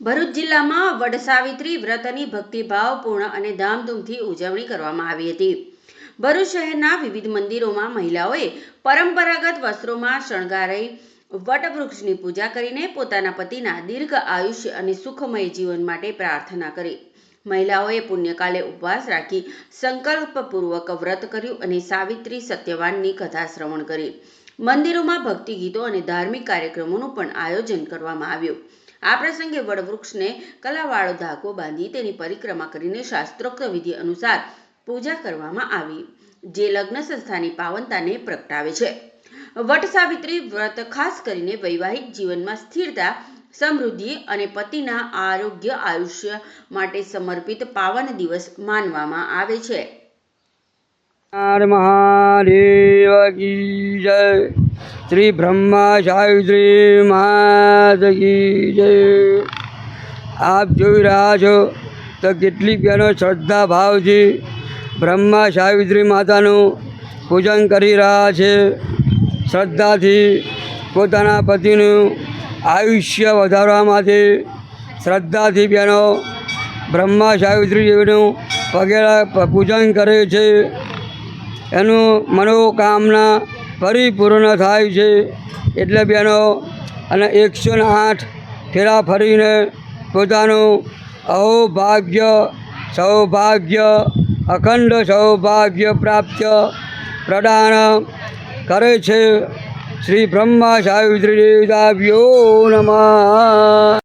ભરૂચ જિલ્લામાં વડસાવિત્રી વ્રતની ભક્તિભાવપૂર્ણ અને ધામધૂમથી ઉજવણી કરવામાં આવી હતી. ભરૂચ શહેરના વિવિધ મંદિરોમાં મહિલાઓએ પરંપરાગત વસ્ત્રોમાં શણગારાઈ વટવૃક્ષની પૂજા કરીને પોતાના પતિના દીર્ઘ આયુષ્ય અને સુખમય જીવન માટે પ્રાર્થના કરી. મહિલાઓએ પુણ્યકાલે ઉપવાસ રાખી સંકલ્પપૂર્વક વ્રત કર્યું અને સાવિત્રી સત્યવાનની કથા શ્રવણ કરી. મંદિરોમાં ભક્તિ ગીતો અને ધાર્મિક કાર્યક્રમોનું પણ આયોજન કરવામાં આવ્યું. આ પ્રસંગે વડવૃક્ષને કલાવાળો ધાકો બાંધી તેની પરિક્રમા કરીને શાસ્ત્રોક્ત વિધિ અનુસાર પૂજા કરવામાં આવી, જે લગ્ન સંસ્થાની પાવનતાને પ્રગટાવે છે. વટ સાવિત્રી વ્રત ખાસ કરીને વૈવાહિક જીવનમાં સ્થિરતા, સમૃદ્ધિ અને પતિના આરોગ્ય આયુષ્ય માટે સમર્પિત પાવન દિવસ માનવામાં આવે છે. જય. શ્રી બ્રહ્મા સાવિત્રી માતાજી જય. આપ જોઈ રહ્યા છો તો કેટલીક બહેનો શ્રદ્ધા ભાવથી બ્રહ્મા સાવિત્રી માતાનું પૂજન કરી રહ્યા છે. શ્રદ્ધાથી પોતાના પતિનું આયુષ્ય વધારવા માટે શ્રદ્ધાથી બહેનો બ્રહ્મા સાવિત્રી દેવીનું વગેરે પૂજન કરે છે. એનું મનોકામના પરિપૂર્ણ થાય છે. એટલે બહેનો, અને એકસો ને આઠ ફેરા ફરીને પોતાનું અહોભાગ્ય, સૌભાગ્ય, અખંડ સૌભાગ્ય પ્રાપ્ત પ્રદાન કરે છે. શ્રી બ્રહ્મા સાવિત્રી દેવદાવ્યો નમઃ.